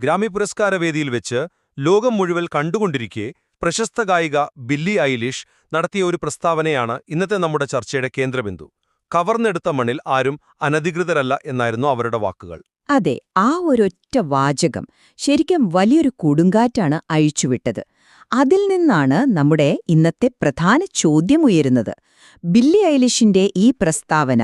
Grammy പുരസ്കാരവേദിയിൽ വെച്ച് ലോകം മുഴുവൻ കണ്ടുകൊണ്ടിരിക്കെ പ്രശസ്ത ഗായിക ബില്ലി ഐലിഷ് നടത്തിയ ഒരു പ്രസ്താവനയാണ് ഇന്നത്തെ നമ്മുടെ ചർച്ചയുടെ കേന്ദ്രബിന്ദു. കവർന്നെടുത്ത മണ്ണിൽ ആരും അനധികൃതരല്ല എന്നായിരുന്നു അവരുടെ വാക്കുകൾ. അതെ ആ ഒരൊറ്റ വാചകം ശരിക്കും വലിയൊരു കൊടുങ്കാറ്റാണ് അഴിച്ചുവിട്ടത്. അതിൽ നിന്നാണ് നമ്മുടെ ഇന്നത്തെ പ്രധാന ചോദ്യമുയരുന്നത് ബില്ലി ഐലിഷിന്റെ ഈ പ്രസ്താവന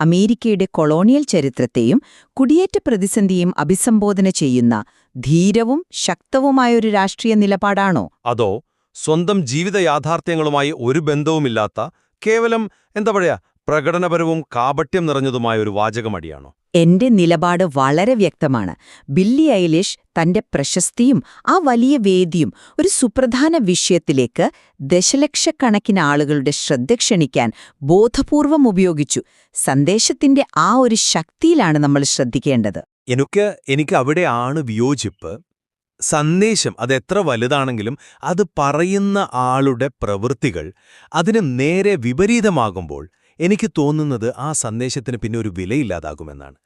അമേരിക്കയുടെ കൊളോണിയൽ ചരിത്രത്തെയും കുടിയേറ്റ പ്രതിസന്ധിയും അഭിസംബോധന ചെയ്യുന്ന ധീരവും ശക്തവുമായൊരു രാഷ്ട്രീയ നിലപാടാണോ? അതോ സ്വന്തം ജീവിത യാഥാർത്ഥ്യങ്ങളുമായി ഒരു ബന്ധവുമില്ലാത്ത കേവലം എന്താ പറയാ പ്രകടനപരവും കാപട്യം നിറഞ്ഞതുമായ ഒരു വാചകമടിയാണോ? എന്റെ നിലപാട് വളരെ വ്യക്തമാണ്. ബില്ലി ഐലിഷ് തന്റെ പ്രശസ്തിയും ആ വലിയ വേദിയും ഒരു സുപ്രധാന വിഷയത്തിലേക്ക് ദശലക്ഷക്കണക്കിന് ആളുകളുടെ ശ്രദ്ധ ക്ഷണിക്കാൻ ബോധപൂർവം ഉപയോഗിച്ചു. സന്ദേശത്തിന്റെ ആ ഒരു ശക്തിയിലാണ് നമ്മൾ ശ്രദ്ധിക്കേണ്ടത്. എനിക്ക് എനിക്ക് അവിടെയാണ് വിയോജിപ്പ്. സന്ദേശം അതെത്ര വലുതാണെങ്കിലും അത് പറയുന്ന ആളുടെ പ്രവൃത്തികൾ അതിന് നേരെ വിപരീതമാകുമ്പോൾ എനിക്ക് തോന്നുന്നത് ആ സന്ദേശത്തിന് പിന്നെ ഒരു വിലയില്ലാതാകുമെന്നാണ്.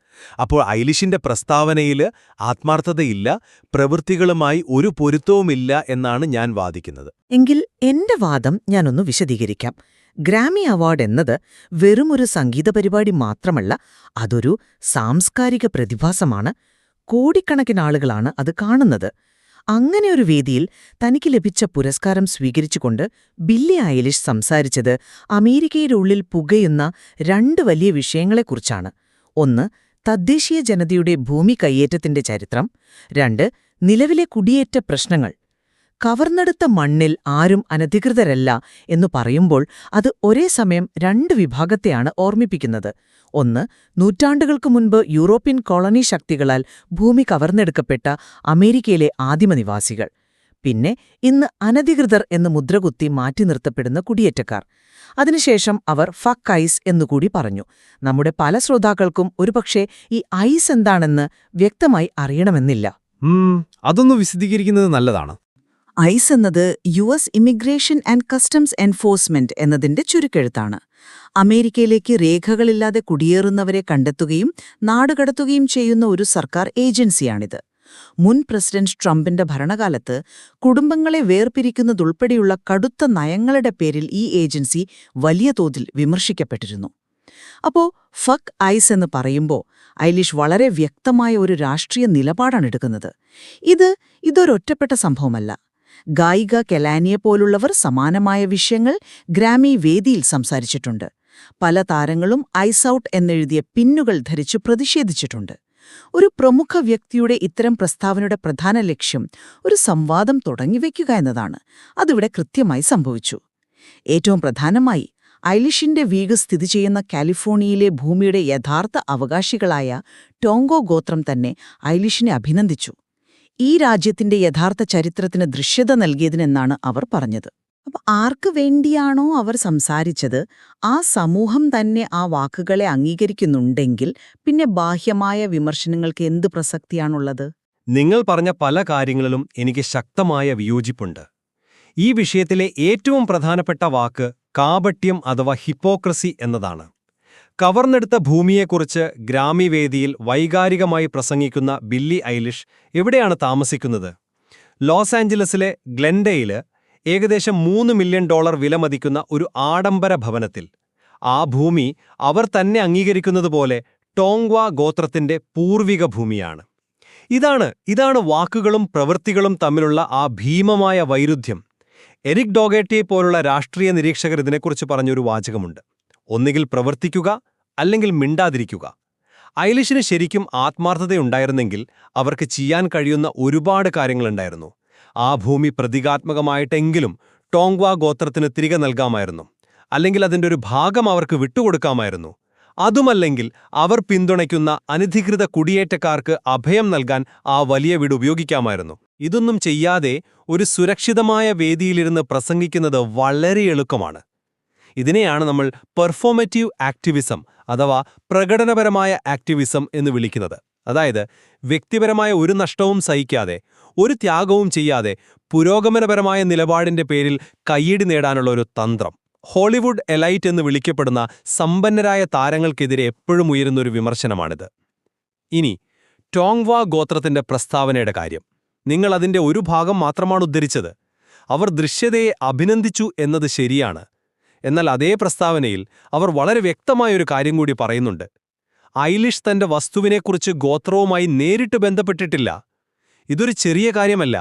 അപ്പോൾ ഐലിഷിന്റെ പ്രസ്താവനയിൽ ആത്മാർത്ഥതയില്ല പ്രവൃത്തികളുമായി ഒരു പൊരുത്തവുമില്ല എന്നാണ് ഞാൻ വാദിക്കുന്നത്. എങ്കിൽ എന്റെ വാദം ഞാനൊന്ന് വിശദീകരിക്കാം. ഗ്രാമി അവാർഡ് എന്നത് വെറുമൊരു സംഗീത പരിപാടി മാത്രമല്ല അതൊരു സാംസ്കാരിക പ്രതിഭാസമാണ്. കോടിക്കണക്കിന് ആളുകളാണ് അത് കാണുന്നത്. അങ്ങനെ ഒരു വേദിയിൽ തനിക്ക് ലഭിച്ച പുരസ്കാരം സ്വീകരിച്ചുകൊണ്ട് ബില്ലി ഐലിഷ് സംസാരിച്ചത് അമേരിക്കയുടെ ഉള്ളിൽ പുകയുന്ന രണ്ട് വലിയ വിഷയങ്ങളെക്കുറിച്ചാണ്. ഒന്ന് തദ്ദേശീയ ജനതയുടെ ഭൂമി കയ്യേറ്റത്തിന്റെ ചരിത്രം. രണ്ട് നിലവിലെ കുടിയേറ്റ പ്രശ്നങ്ങൾ. കവർന്നെടുത്ത മണ്ണിൽ ആരും അനധികൃതരല്ല എന്നു പറയുമ്പോൾ അത് ഒരേ സമയം രണ്ട് വിഭാഗത്തെയാണ് ഓർമ്മിപ്പിക്കുന്നത്. ഒന്ന് നൂറ്റാണ്ടുകൾക്ക് മുൻപ് യൂറോപ്യൻ കോളനി ശക്തികളാൽ ഭൂമി കവർന്നെടുക്കപ്പെട്ട അമേരിക്കയിലെ ആദിമനിവാസികൾ പിന്നെ ഇന്ന് അനധികൃതർ എന്ന് മുദ്രകുത്തി മാറ്റി നിർത്തപ്പെടുന്ന കുടിയേറ്റക്കാർ. അതിനുശേഷം അവർ ഫക്ക് ഐസ് എന്നുകൂടി പറഞ്ഞു. നമ്മുടെ പല ശ്രോതാക്കൾക്കും ഒരുപക്ഷെ ഈ ഐസ് എന്താണെന്ന് വ്യക്തമായി അറിയണമെന്നില്ല. അതൊന്ന് വിശദീകരിക്കുന്നത് നല്ലതാണ്. ഐസ് എന്നത് U S immigration and customs enforcement എന്നതിന്റെ ചുരുക്കെഴുത്താണ്. അമേരിക്കയിലേക്ക് രേഖകളില്ലാതെ കുടിയേറുന്നവരെ കണ്ടെത്തുകയും നാടുകടത്തുകയും ചെയ്യുന്ന ഒരു സർക്കാർ ഏജൻസിയാണിത്. മുൻ പ്രസിഡന്റ് ട്രംപിന്റെ ഭരണകാലത്ത് കുടുംബങ്ങളെ വേർപിരിക്കുന്നതുൾപ്പെടെയുള്ള കടുത്ത നയങ്ങളുടെ പേരിൽ ഈ ഏജൻസി വലിയ തോതിൽ വിമർശിക്കപ്പെട്ടിരുന്നു. അപ്പോ ഫക്ക് ഐസ് എന്ന് പറയുമ്പോൾ ഐലിഷ് വളരെ വ്യക്തമായ ഒരു രാഷ്ട്രീയ നിലപാടാണ് എടുക്കുന്നത്. ഇത് ഇതൊരൊറ്റപ്പെട്ട സംഭവമല്ല. ഗായിക കെലാനിയെ പോലുള്ളവർ സമാനമായ വിഷയങ്ങൾ ഗ്രാമി വേദിയിൽ സംസാരിച്ചിട്ടുണ്ട്. പല താരങ്ങളും ഐസ് ഔട്ട് എന്നെഴുതിയ പിന്നുകൾ ധരിച്ചു പ്രതിഷേധിച്ചിട്ടുണ്ട്. ഒരു പ്രമുഖ വ്യക്തിയുടെ ഇത്തരം പ്രസ്താവനയുടെ പ്രധാന ലക്ഷ്യം ഒരു സംവാദം തുടങ്ങിവെക്കുക എന്നതാണ്. അതിവിടെ കൃത്യമായി സംഭവിച്ചു. ഏറ്റവും പ്രധാനമായി ഐലിഷിന്റെ വീഗ് സ്ഥിതി ചെയ്യുന്ന കാലിഫോർണിയയിലെ ഭൂമിയുടെ യഥാർത്ഥ അവകാശികളായ ടോങ്കോ ഗോത്രം തന്നെ ഐലിഷിനെ അഭിനന്ദിച്ചു. ഈ രാജ്യത്തിന്റെ യഥാർത്ഥ ചരിത്രത്തിന് ദൃശ്യത നൽകിയതിനെന്നാണ് അവർ പറഞ്ഞത്. അപ്പൊ ആർക്ക് വേണ്ടിയാണോ അവർ സംസാരിച്ചത്? ആ സമൂഹം തന്നെ ആ വാക്കുകളെ അംഗീകരിക്കുന്നുണ്ടെങ്കിൽ പിന്നെ ബാഹ്യമായ വിമർശനങ്ങൾക്ക് എന്ത് പ്രസക്തിയാണുള്ളത്? നിങ്ങൾ പറഞ്ഞ പല കാര്യങ്ങളിലും എനിക്ക് ശക്തമായ വിയോജിപ്പുണ്ട്. ഈ വിഷയത്തിലെ ഏറ്റവും പ്രധാനപ്പെട്ട വാക്ക് കാപട്യം അഥവാ ഹിപ്പോക്രസി എന്നതാണ്. കവർന്നെടുത്ത ഭൂമിയെക്കുറിച്ച് ഗ്രാമീവേദിയിൽ വൈകാരികമായി പ്രസംഗിക്കുന്ന ബില്ലി ഐലിഷ് എവിടെയാണ് താമസിക്കുന്നത്? ലോസ് ആഞ്ചലസിലെ ഗ്ലെൻഡയിൽ ഏകദേശം മൂന്ന് മില്യൺ ഡോളർ വിലമതിക്കുന്ന ഒരു ആഡംബര ഭവനത്തിൽ. ആ ഭൂമി അവർ തന്നെ അംഗീകരിക്കുന്നതുപോലെ ടോങ്വ ഗോത്രത്തിന്റെ പൂർവിക ഭൂമിയാണ്. ഇതാണ് ഇതാണ് വാക്കുകളും പ്രവൃത്തികളും തമ്മിലുള്ള ആ ഭീമമായ വൈരുദ്ധ്യം. എരിക് ഡോഗേറ്റിയെ പോലുള്ള രാഷ്ട്രീയ നിരീക്ഷകർ ഇതിനെക്കുറിച്ച് പറഞ്ഞൊരു വാചകമുണ്ട്. ഒന്നുകിൽ പ്രവർത്തിക്കുക അല്ലെങ്കിൽ മിണ്ടാതിരിക്കുക. ഐലിഷിന് ശരിക്കും ആത്മാർത്ഥതയുണ്ടായിരുന്നെങ്കിൽ അവർക്ക് ചെയ്യാൻ കഴിയുന്ന ഒരുപാട് കാര്യങ്ങളുണ്ടായിരുന്നു. ആ ഭൂമി പ്രതീകാത്മകമായിട്ടെങ്കിലും ടോങ്വ ഗോത്രത്തിന് തിരികെ നൽകാമായിരുന്നു. അല്ലെങ്കിൽ അതിന്റെ ഒരു ഭാഗം അവർക്ക് വിട്ടുകൊടുക്കാമായിരുന്നു. അതുമല്ലെങ്കിൽ അവർ പിന്തുണയ്ക്കുന്ന അനധികൃത കുടിയേറ്റക്കാർക്ക് അഭയം നൽകാൻ ആ വലിയ വീട് ഉപയോഗിക്കാമായിരുന്നു. ഇതൊന്നും ചെയ്യാതെ ഒരു സുരക്ഷിതമായ വേദിയിലിരുന്ന് പ്രസംഗിക്കുന്നത് വളരെ എളുപ്പമാണ്. ഇതിനെയാണ് നമ്മൾ പെർഫോമറ്റീവ് ആക്ടിവിസം അഥവാ പ്രകടനപരമായ ആക്ടിവിസം എന്ന് വിളിക്കുന്നത്. അതായത് വ്യക്തിപരമായ ഒരു നഷ്ടവും സഹിക്കാതെ ഒരു ത്യാഗവും ചെയ്യാതെ പുരോഗമനപരമായ നിലപാടിന്റെ പേരിൽ കയ്യടി നേടാനുള്ള ഒരു തന്ത്രം. ഹോളിവുഡ് എലൈറ്റ് എന്ന് വിളിക്കപ്പെടുന്ന സമ്പന്നരായ താരങ്ങൾക്കെതിരെ എപ്പോഴും ഉയരുന്ന ഒരു വിമർശനമാണിത്. ഇനി ടോങ്വ ഗോത്രത്തിന്റെ പ്രസ്താവനയുടെ കാര്യം. നിങ്ങൾ അതിന്റെ ഒരു ഭാഗം മാത്രമാണ് ഉദ്ധരിച്ചത്. അവർ ദൃശ്യതയെ അഭിനന്ദിച്ചു എന്നത് ശരിയാണ്. എന്നാൽ അതേ പ്രസ്താവനയിൽ അവർ വളരെ വ്യക്തമായൊരു കാര്യം കൂടി പറയുന്നുണ്ട്. ഐലിഷ് തന്റെ വസ്തുവിനെക്കുറിച്ച് ഗോത്രവുമായി നേരിട്ട് ബന്ധപ്പെട്ടിട്ടില്ല. ഇതൊരു ചെറിയ കാര്യമല്ല.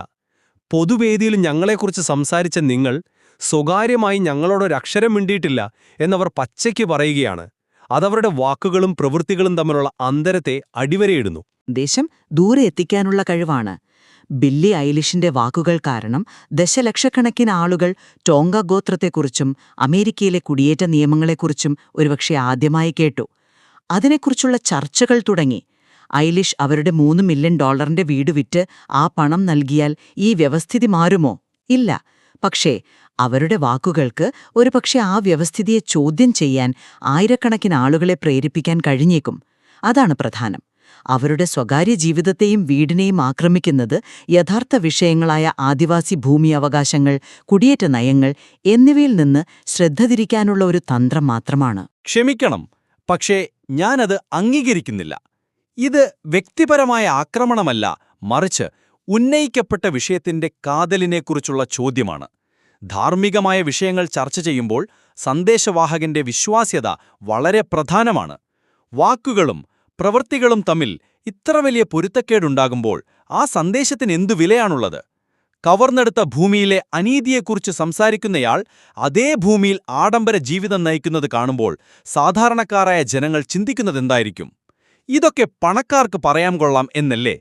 പൊതുവേദിയിൽ ഞങ്ങളെക്കുറിച്ച് സംസാരിച്ച നിങ്ങൾ സ്വകാര്യമായി ഞങ്ങളോടൊരക്ഷരം മിണ്ടിയിട്ടില്ല എന്നവർ പച്ചയ്ക്ക് പറയുകയാണ്. അതവരുടെ വാക്കുകളും പ്രവൃത്തികളും തമ്മിലുള്ള അന്തരത്തെ അടിവരയിടുന്നു. ദേശം ദൂരെ എത്തിക്കാനുള്ള കഴിവാണ്. ബില്ലി ഐലിഷിന്റെ വാക്കുകൾ കാരണം ദശലക്ഷക്കണക്കിന് ആളുകൾ ടോങ്ക ഗോത്രത്തെക്കുറിച്ചും അമേരിക്കയിലെ കുടിയേറ്റ നിയമങ്ങളെക്കുറിച്ചും ഒരുപക്ഷെ ആദ്യമായി കേട്ടു. അതിനെക്കുറിച്ചുള്ള ചർച്ചകൾ തുടങ്ങി. ഐലിഷ് അവരുടെ മൂന്ന് മില്യൺ ഡോളറിന്റെ വീട് വിറ്റ് ആ പണം നൽകിയാൽ ഈ വ്യവസ്ഥിതി മാറുമോ? ഇല്ല. പക്ഷേ അവരുടെ വാക്കുകൾക്ക് ഒരുപക്ഷെ ആ വ്യവസ്ഥിതിയെ ചോദ്യം ചെയ്യാൻ ആയിരക്കണക്കിന് ആളുകളെ പ്രേരിപ്പിക്കാൻ കഴിഞ്ഞേക്കും. അതാണ് പ്രധാനം. അവരുടെ സ്വകാര്യ ജീവിതത്തെയും വീടിനെയും ആക്രമിക്കുന്നത് യഥാർത്ഥ വിഷയങ്ങളായ ആദിവാസി ഭൂമി അവകാശങ്ങൾ കുടിയേറ്റ നയങ്ങൾ എന്നിവയിൽ നിന്ന് ശ്രദ്ധ തിരിക്കാനുള്ള ഒരു തന്ത്രം മാത്രമാണ്. ക്ഷമിക്കണം പക്ഷേ ഞാനത് അംഗീകരിക്കുന്നില്ല. ഇത് വ്യക്തിപരമായ ആക്രമണമല്ല മറിച്ച് ഉന്നയിക്കപ്പെട്ട വിഷയത്തിന്റെ കാതലിനെക്കുറിച്ചുള്ള ചോദ്യമാണ്. ധാർമ്മികമായ വിഷയങ്ങൾ ചർച്ച ചെയ്യുമ്പോൾ സന്ദേശവാഹകന്റെ വിശ്വാസ്യത വളരെ പ്രധാനമാണ്. വാക്കുകളും പ്രവൃത്തികളും തമ്മിൽ ഇത്ര വലിയ പൊരുത്തക്കേടുണ്ടാകുമ്പോൾ ആ സന്ദേശത്തിന് എന്തു വിലയാണുള്ളത്? കവർന്നെടുത്ത ഭൂമിയിലെ അനീതിയെക്കുറിച്ച് സംസാരിക്കുന്നയാൾ അതേ ഭൂമിയിൽ ആഡംബര ജീവിതം നയിക്കുന്നത് കാണുമ്പോൾ സാധാരണക്കാരായ ജനങ്ങൾ ചിന്തിക്കുന്നതെന്തായിരിക്കും? ഇതൊക്കെ പണക്കാർക്ക് പറയാൻ കൊള്ളാം എന്നല്ലേ?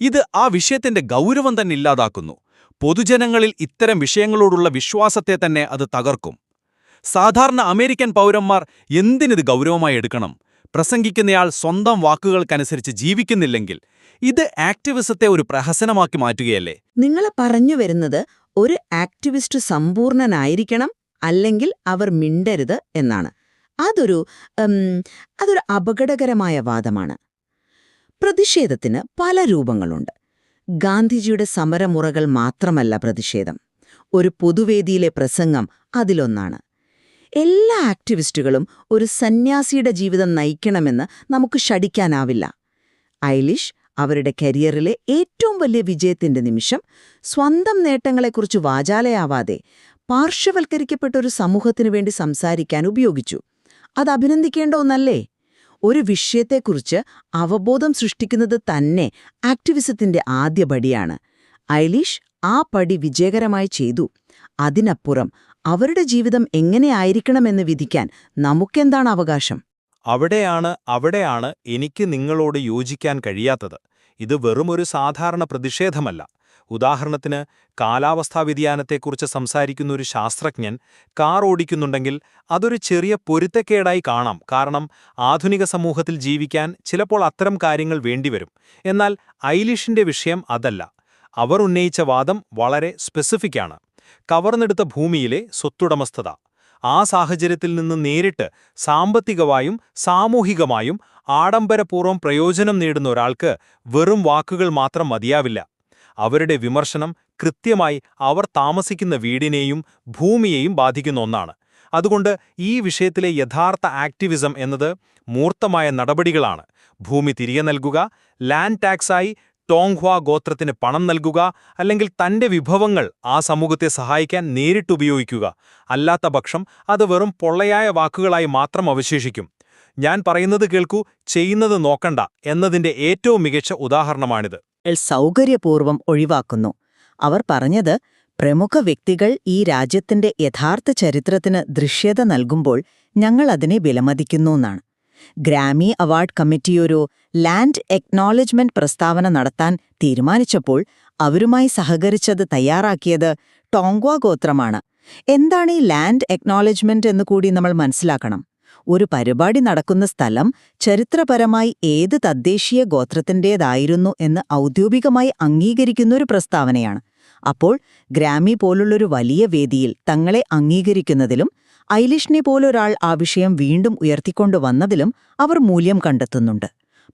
ഇത് ആ വിഷയത്തിന്റെ ഗൗരവം തന്നെ ഇല്ലാതാക്കുന്നു. പൊതുജനങ്ങളിൽ ഇത്തരം വിഷയങ്ങളോടുള്ള വിശ്വാസത്തെ തന്നെ അത് തകർക്കും. സാധാരണ അമേരിക്കൻ പൗരന്മാർ എന്തിനിത് ഗൗരവമായി എടുക്കണം? പ്രസംഗിക്കുന്നയാൾ സ്വന്തം വാക്കുകൾക്കനുസരിച്ച് ജീവിക്കുന്നില്ലെങ്കിൽ ഇത് ആക്ടിവിസത്തെ ഒരു പ്രഹസനമാക്കി മാറ്റുകയല്ലേ? നിങ്ങൾ പറഞ്ഞു വരുന്നത് ഒരു ആക്ടിവിസ്റ്റ് സമ്പൂർണനായിരിക്കണം അല്ലെങ്കിൽ അവർ മിണ്ടരുത് എന്നാണ്. അതൊരു അതൊരു അപകടകരമായ വാദമാണ്. പ്രതിഷേധത്തിന് പല രൂപങ്ങളുണ്ട്. ഗാന്ധിജിയുടെ സമരമുറകൾ മാത്രമല്ല പ്രതിഷേധം. ഒരു പൊതുവേദിയിലെ പ്രസംഗം അതിലൊന്നാണ്. എല്ലാ ആക്ടിവിസ്റ്റുകളും ഒരു സന്യാസിയുടെ ജീവിതം നയിക്കണമെന്ന് നമുക്ക് ഷടിക്കാനാവില്ല ഐലിഷ് അവരുടെ കരിയറിലെ ഏറ്റവും വലിയ വിജയത്തിന്റെ നിമിഷം സ്വന്തം നേട്ടങ്ങളെക്കുറിച്ച് വാചാലയാവാതെ പാർശ്വവൽക്കരിക്കപ്പെട്ട ഒരു സമൂഹത്തിനു വേണ്ടി സംസാരിക്കാൻ ഉപയോഗിച്ചു. അത് അഭിനന്ദിക്കേണ്ട ഒന്നല്ലേ? ഒരു വിഷയത്തെക്കുറിച്ച് അവബോധം സൃഷ്ടിക്കുന്നത് തന്നെ ആക്ടിവിസത്തിന്റെ ആദ്യ പടിയാണ്. ഐലിഷ് ആ പടി വിജയകരമായി ചെയ്തു. അതിനപ്പുറം അവരുടെ ജീവിതം എങ്ങനെയായിരിക്കണമെന്ന് വിധിക്കാൻ നമുക്കെന്താണ് അവകാശം? അവിടെയാണ് അവിടെയാണ് എനിക്ക് നിങ്ങളോട് യോജിക്കാൻ കഴിയാത്തത്. ഇത് വെറുമൊരു സാധാരണ പ്രതിഷേധമല്ല. ഉദാഹരണത്തിന് കാലാവസ്ഥാ വ്യതിയാനത്തെക്കുറിച്ച് സംസാരിക്കുന്ന ഒരു ശാസ്ത്രജ്ഞൻ കാർ ഓടിക്കുന്നുണ്ടെങ്കിൽ അതൊരു ചെറിയ പൊരുത്തക്കേടായി കാണാം. കാരണം ആധുനിക സമൂഹത്തിൽ ജീവിക്കാൻ ചിലപ്പോൾ അത്തരം കാര്യങ്ങൾ വേണ്ടിവരും. എന്നാൽ ഐലിഷിന്റെ വിഷയം അതല്ല. അവർ ഉന്നയിച്ച വാദം വളരെ സ്പെസിഫിക്കാണ് കവർന്നെടുത്ത ഭൂമിയിലെ സ്വത്തുടമസ്ഥത. ആ സാഹചര്യത്തിൽ നിന്ന് നേരിട്ട് സാമ്പത്തികമായും സാമൂഹികമായും ആഡംബരപൂർവം പ്രയോജനം നേടുന്ന ഒരാൾക്ക് വെറും വാക്കുകൾ മാത്രം മതിയാവില്ല. അവരുടെ വിമർശനം കൃത്യമായി അവർ താമസിക്കുന്ന വീടിനെയും ഭൂമിയെയും ബാധിക്കുന്ന ഒന്നാണ്. അതുകൊണ്ട് ഈ വിഷയത്തിലെ യഥാർത്ഥ ആക്ടിവിസം എന്നത് മൂർത്തമായ നടപടികളാണ്. ഭൂമി തിരികെ നൽകുക ലാൻഡ് ടാക്സായി ടോങ്ഹ്വ ഗോത്രത്തിന് പണം നൽകുക അല്ലെങ്കിൽ തന്റെ വിഭവങ്ങൾ ആ സമൂഹത്തെ സഹായിക്കാൻ നേരിട്ടുപയോഗിക്കുക അല്ലാത്ത പക്ഷം അത് വെറും പൊള്ളയായ വാക്കുകളായി മാത്രം അവശേഷിക്കും. ഞാൻ പറയുന്നത് കേൾക്കൂ ചെയ്യുന്നത് നോക്കണ്ട എന്നതിന്റെ ഏറ്റവും മികച്ച ഉദാഹരണമാണിത്. സൗകര്യപൂർവം ഒഴിവാക്കുന്നു. അവർ പറഞ്ഞത് പ്രമുഖ വ്യക്തികൾ ഈ രാജ്യത്തിന്റെ യഥാർത്ഥ ചരിത്രത്തിന് ദൃശ്യത നൽകുമ്പോൾ ഞങ്ങൾ അതിനെ വിലമതിക്കുന്നു എന്നാണ്. ഗ്രാമി അവാർഡ് കമ്മിറ്റിയൊരു ലാൻഡ് എക്നോളജ്മെന്റ് പ്രസ്താവന നടത്താൻ തീരുമാനിച്ചപ്പോൾ അവരുമായി സഹകരിച്ചത് തയ്യാറാക്കിയത് ടോങ്ക്വ ഗോത്രമാണ്. എന്താണ് ഈ ലാൻഡ് എക്നോളജ്മെന്റ് എന്ന് കൂടി നമ്മൾ മനസ്സിലാക്കണം. ഒരു പരിപാടി നടക്കുന്ന സ്ഥലം ചരിത്രപരമായി ഏത് തദ്ദേശീയ ഗോത്രത്തിന്റേതായിരുന്നു എന്ന് ഔദ്യോഗികമായി അംഗീകരിക്കുന്ന ഒരു പ്രസ്താവനയാണ്. അപ്പോൾ ഗ്രാമി പോലുള്ളൊരു വലിയ വേദിയിൽ തങ്ങളെ അംഗീകരിക്കുന്നതിലും ഐലിഷിനെ പോലൊരാൾ ആ വിഷയം വീണ്ടും ഉയർത്തിക്കൊണ്ടുവന്നതിലും അവർ മൂല്യം കണ്ടെത്തുന്നുണ്ട്.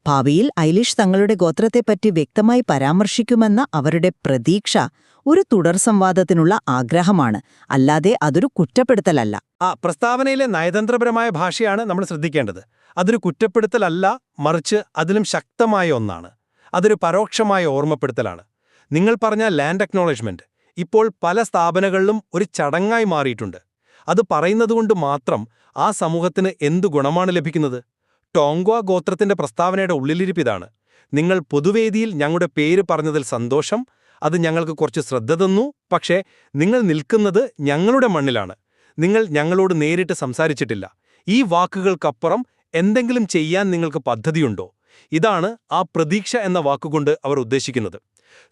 ഭാവിയിൽ ഐലിഷ് തങ്ങളുടെ ഗോത്രത്തെപ്പറ്റി വ്യക്തമായി പരാമർശിക്കുമെന്ന അവരുടെ പ്രതീക്ഷ ഒരു തുടർ സംവാദത്തിനുള്ള ആഗ്രഹമാണ്. അല്ലാതെ അതൊരു കുറ്റപ്പെടുത്തലല്ല. ആ പ്രസ്താവനയിലെ നയതന്ത്രപരമായ ഭാഷയാണ് നമ്മൾ ശ്രദ്ധിക്കേണ്ടത്. അതൊരു കുറ്റപ്പെടുത്തലല്ല മറിച്ച് അതിലും ശക്തമായ ഒന്നാണ്. അതൊരു പരോക്ഷമായ ഓർമ്മപ്പെടുത്തലാണ്. നിങ്ങൾ പറഞ്ഞ ലാൻഡ് അക്നോളജ്മെന്റ് ഇപ്പോൾ പല സ്ഥാപനങ്ങളിലും ഒരു ചടങ്ങായി മാറിയിട്ടുണ്ട്. അത് പറയുന്നതുകൊണ്ട് മാത്രം ആ സമൂഹത്തിന് എന്തു ഗുണമാണ് ലഭിക്കുന്നത്? ടോങ്ക്വ ഗോത്രത്തിന്റെ പ്രസ്താവനയുടെ ഉള്ളിലിരിപ്പിതാണ്. നിങ്ങൾ പൊതുവേദിയിൽ ഞങ്ങളുടെ പേര് പറഞ്ഞതിൽ സന്തോഷം അത് ഞങ്ങൾക്ക് കുറച്ച് ശ്രദ്ധ തന്നു പക്ഷേ നിങ്ങൾ നിൽക്കുന്നത് ഞങ്ങളുടെ മണ്ണിലാണ്. നിങ്ങൾ ഞങ്ങളോട് നേരിട്ട് സംസാരിച്ചിട്ടില്ല. ഈ വാക്കുകൾക്കപ്പുറം എന്തെങ്കിലും ചെയ്യാൻ നിങ്ങൾക്ക് പദ്ധതിയുണ്ടോ? ഇതാണ് ആ പ്രതീക്ഷ എന്ന വാക്കുകൊണ്ട് അവർ ഉദ്ദേശിക്കുന്നത്.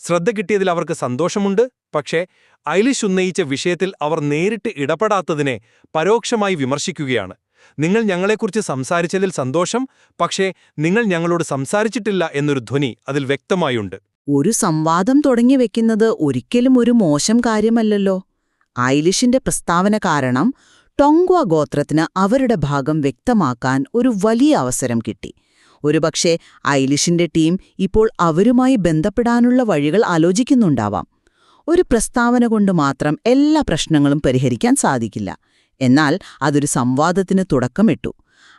ശ്രദ്ധ കിട്ടിയതിൽ അവർക്ക് സന്തോഷമുണ്ട്. പക്ഷേ ഐലിഷ് ഉന്നയിച്ച വിഷയത്തിൽ അവർ നേരിട്ട് ഇടപെടാത്തതിനെ പരോക്ഷമായി വിമർശിക്കുകയാണ്. നിങ്ങൾ ഞങ്ങളെക്കുറിച്ച് സംസാരിച്ചതിൽ സന്തോഷം പക്ഷേ നിങ്ങൾ ഞങ്ങളോട് സംസാരിച്ചിട്ടില്ല എന്നൊരു ധ്വനി അതിൽ വ്യക്തമായുണ്ട്. ഒരു സംവാദം തുടങ്ങി വെക്കുന്നത് ഒരിക്കലും ഒരു മോശം കാര്യമല്ലല്ലോ. ഐലിഷിന്റെ പ്രസ്താവന കാരണം ടൊങ്ക്വ ഗോത്രത്തിന് അവരുടെ ഭാഗം വ്യക്തമാക്കാൻ ഒരു വലിയ അവസരം കിട്ടി. ഒരുപക്ഷെ ഐലിഷിന്റെ ടീം ഇപ്പോൾ അവരുമായി ബന്ധപ്പെടാനുള്ള വഴികൾ ആലോചിക്കുന്നുണ്ടാവാം. ഒരു പ്രസ്താവന കൊണ്ട് മാത്രം എല്ലാ പ്രശ്നങ്ങളും പരിഹരിക്കാൻ സാധിക്കില്ല. എന്നാൽ അതൊരു സംവാദത്തിന് തുടക്കമിട്ടു.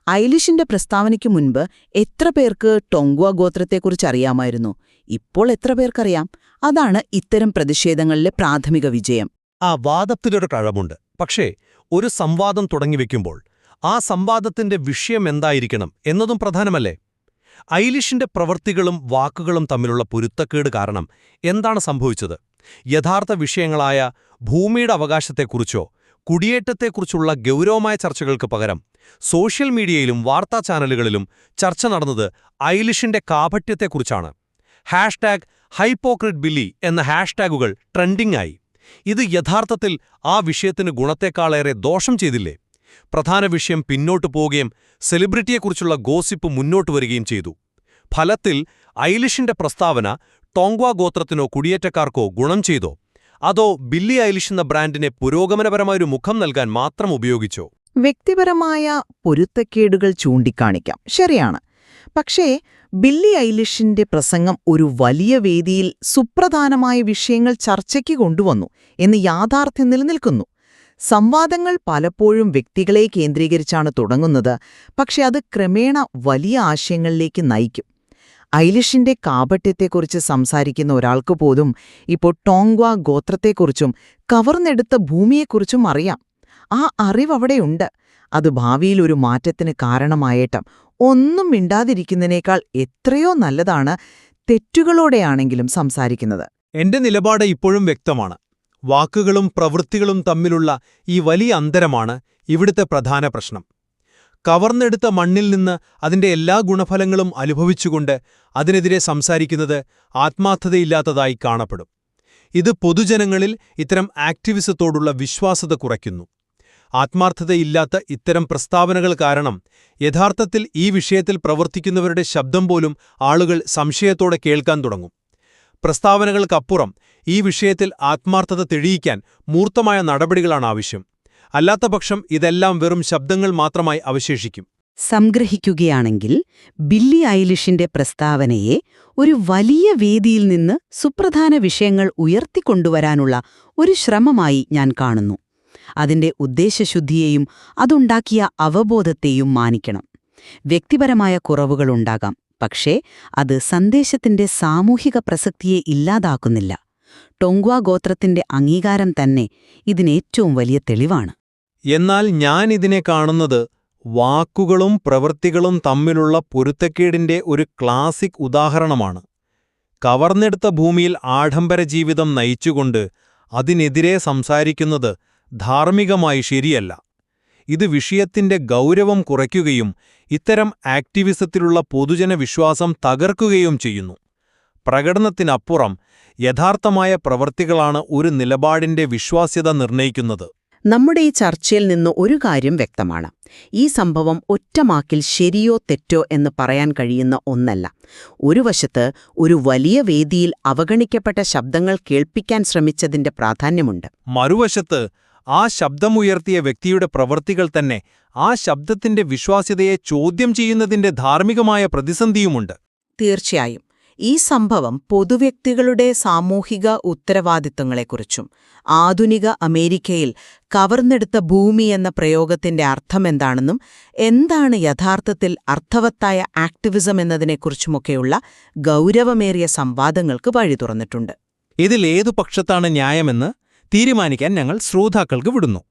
ഐലിഷിന്റെ പ്രസ്താവനയ്ക്ക് മുൻപ് എത്ര പേർക്ക് ടൊങ്ക്വ ഗോത്രത്തെക്കുറിച്ച് അറിയാമായിരുന്നു? ഇപ്പോൾ എത്ര പേർക്കറിയാം? അതാണ് ഇത്തരം പ്രതിഷേധങ്ങളിലെ പ്രാഥമിക വിജയം. ആ വാദത്തിലൊരു കഴമുണ്ട്. പക്ഷേ ഒരു സംവാദം തുടങ്ങിവെക്കുമ്പോൾ ആ സംവാദത്തിന്റെ വിഷയം എന്തായിരിക്കണം എന്നതും പ്രധാനമല്ലേ? ഐലിഷിന്റെ പ്രവൃത്തികളും വാക്കുകളും തമ്മിലുള്ള പൊരുത്തക്കേട് കാരണം എന്താണ് സംഭവിച്ചത്? യഥാർത്ഥ വിഷയങ്ങളായ ഭൂമിയുടെ അവകാശത്തെക്കുറിച്ചോ കുടിയേറ്റത്തെക്കുറിച്ചുള്ള ഗൗരവമായ ചർച്ചകൾക്ക് പകരം സോഷ്യൽ മീഡിയയിലും വാർത്താ ചാനലുകളിലും ചർച്ച നടന്നത് ഐലിഷിന്റെ കാപട്യത്തെക്കുറിച്ചാണ്. ഹാഷ്ടാഗ് ഹൈപ്പോക്രിറ്റ് ബില്ലി എന്ന ഹാഷ്ടാഗുകൾ ട്രെൻഡിംഗായി. ഇത് യഥാർത്ഥത്തിൽ ആ വിഷയത്തിന് ഗുണത്തെക്കാളേറെ ദോഷം ചെയ്തില്ലേ? പ്രധാന വിഷയം പിന്നോട്ടു പോവുകയും സെലിബ്രിറ്റിയെക്കുറിച്ചുള്ള ഗോസിപ്പ് മുന്നോട്ട് വരികയും ചെയ്തു. ഫലത്തിൽ ഐലിഷിന്റെ പ്രസ്താവന ടോങ്ക്വ ഗോത്രത്തിനോ കുടിയേറ്റക്കാർക്കോ ഗുണം ചെയ്തോ അതോ ബില്ലി ഐലിഷ് എന്ന ബ്രാൻഡിനെ പുരോഗമനപരമായൊരു മുഖം നൽകാൻ മാത്രം ഉപയോഗിച്ചോ? വ്യക്തിപരമായ പൊരുത്തക്കേടുകൾ ചൂണ്ടിക്കാണിക്കാം. ശരിയാണ്. പക്ഷേ ബില്ലി ഐലിഷിന്റെ പ്രസംഗം ഒരു വലിയ വേദിയിൽ സുപ്രധാനമായ വിഷയങ്ങൾ ചർച്ചയ്ക്ക് കൊണ്ടുവന്നു എന്ന് യാഥാർത്ഥ്യം നിലനിൽക്കുന്നു. സംവാദങ്ങൾ പലപ്പോഴും വ്യക്തികളെ കേന്ദ്രീകരിച്ചാണ് തുടങ്ങുന്നത്. പക്ഷെ അത് ക്രമേണ വലിയ ആശയങ്ങളിലേക്ക് നയിക്കും. ഐലിഷിന്റെ കാപട്യത്തെക്കുറിച്ച് സംസാരിക്കുന്ന ഒരാൾക്ക് പോലും ഇപ്പോൾ ടോങ്വ ഗോത്രത്തെക്കുറിച്ചും കവർന്നെടുത്ത ഭൂമിയെക്കുറിച്ചും അറിയാം. ആ അറിവവിടെയുണ്ട് അത് ഭാവിയിൽ ഒരു മാറ്റത്തിന് കാരണമായേട്ടം ഒന്നും മിണ്ടാതിരിക്കുന്നതിനേക്കാൾ എത്രയോ നല്ലതാണ് തെറ്റുകളോടെയാണെങ്കിലും സംസാരിക്കുന്നത്. എന്റെ നിലപാട് ഇപ്പോഴും വ്യക്തമാണ്. വാക്കുകളും പ്രവൃത്തികളും തമ്മിലുള്ള ഈ വലിയ അന്തരമാണ് ഇവിടുത്തെ പ്രധാന പ്രശ്നം. കവർന്നെടുത്ത മണ്ണിൽ നിന്ന് അതിന്റെ എല്ലാ ഗുണഫലങ്ങളും അനുഭവിച്ചുകൊണ്ട് അതിനെതിരെ സംസാരിക്കുന്നത് ആത്മാർത്ഥതയില്ലാത്തതായി കാണപ്പെടും. ഇത് പൊതുജനങ്ങളിൽ ഇത്തരം ആക്ടിവിസത്തോടുള്ള വിശ്വാസത കുറയ്ക്കുന്നു. ആത്മാർത്ഥതയില്ലാത്ത ഇത്തരം പ്രസ്താവനകൾ കാരണം യഥാർത്ഥത്തിൽ ഈ വിഷയത്തിൽ പ്രവർത്തിക്കുന്നവരുടെ ശബ്ദം പോലും ആളുകൾ സംശയത്തോടെ കേൾക്കാൻ തുടങ്ങും. പ്രസ്താവനകൾക്കപ്പുറം ഈ വിഷയത്തിൽ ആത്മാർത്ഥത തെളിയിക്കാൻ മൂർത്തമായ നടപടികളാണ് ആവശ്യം. അല്ലാത്തപക്ഷം ഇതെല്ലാം വെറും ശബ്ദങ്ങൾ മാത്രമായി അവശേഷിക്കും. സംഗ്രഹിക്കുകയാണെങ്കിൽ ബില്ലി ഐലിഷിന്റെ പ്രസ്താവനയെ ഒരു വലിയ വേദിയിൽ നിന്ന് സുപ്രധാന വിഷയങ്ങൾ ഉയർത്തിക്കൊണ്ടുവരാനുള്ള ഒരു ശ്രമമായി ഞാൻ കാണുന്നു. അതിന്റെ ഉദ്ദേശശുദ്ധിയെയും അതുണ്ടാക്കിയ അവബോധത്തെയും മാനിക്കണം. വ്യക്തിപരമായ കുറവുകളുണ്ടാകാം പക്ഷേ അത് സന്ദേശത്തിന്റെ സാമൂഹിക പ്രസക്തിയെ ഇല്ലാതാക്കുന്നില്ല. ടൊങ്ക്വ ഗോത്രത്തിന്റെ അംഗീകാരം തന്നെ ഇതിനേറ്റവും വലിയ തെളിവാണ്. എന്നാൽ ഞാൻ ഇതിനെ കാണുന്നത് വാക്കുകളും പ്രവൃത്തികളും തമ്മിലുള്ള പൊരുത്തക്കേടിന്റെ ഒരു ക്ലാസിക് ഉദാഹരണമാണ്. കവർന്നെടുത്ത ഭൂമിയിൽ ആഡംബര ജീവിതം നയിച്ചുകൊണ്ട് അതിനെതിരെ സംസാരിക്കുന്നത് ധാർമ്മികമായി ശരിയല്ല. ഇത് വിഷയത്തിന്റെ ഗൗരവം കുറയ്ക്കുകയും ഇത്തരം ആക്ടിവിസത്തിലുള്ള പൊതുജന വിശ്വാസം തകർക്കുകയും ചെയ്യുന്നു. പ്രകടനത്തിനപ്പുറം യഥാർത്ഥമായ പ്രവൃത്തികളാണ് ഒരു നിലപാടിന്റെ വിശ്വാസ്യത നിർണയിക്കുന്നത് നമ്മുടെ ഈ ചർച്ചയിൽ നിന്ന് ഒരു കാര്യം വ്യക്തമാണ്. ഈ സംഭവം ഒറ്റമാക്കിൽ ശരിയോ തെറ്റോ എന്ന് പറയാൻ കഴിയുന്ന ഒന്നല്ല. ഒരു വശത്ത് ഒരു വലിയ വേദിയിൽ അവഗണിക്കപ്പെട്ട ശബ്ദങ്ങൾ കേൾപ്പിക്കാൻ ശ്രമിച്ചതിന്റെ പ്രാധാന്യമുണ്ട്. മറുവശത്ത് ആ ശബ്ദമുയർത്തിയ വ്യക്തിയുടെ പ്രവൃത്തികൾ തന്നെ ആ ശബ്ദത്തിന്റെ വിശ്വാസ്യതയെ ചോദ്യം ചെയ്യുന്നതിന്റെ ധാർമ്മികമായ പ്രതിസന്ധിയുമുണ്ട്. തീർച്ചയായും. ഈ സംഭവം പൊതുവ്യക്തികളുടെ സാമൂഹിക ഉത്തരവാദിത്തങ്ങളെക്കുറിച്ചും ആധുനിക അമേരിക്കയിൽ കവർന്നെടുത്ത ഭൂമി എന്ന പ്രയോഗത്തിന്റെ അർത്ഥമെന്താണെന്നും എന്താണ് യഥാർത്ഥത്തിൽ അർത്ഥവത്തായ ആക്ടിവിസം എന്നതിനെക്കുറിച്ചുമൊക്കെയുള്ള ഗൗരവമേറിയ സംവാദങ്ങൾക്ക് വഴി തുറന്നിട്ടുണ്ട്. ഇതിലേതു പക്ഷത്താണ് ന്യായമെന്ന് തീരുമാനിക്കാൻ ഞങ്ങൾ ശ്രോതാക്കൾക്ക് വിടുന്നു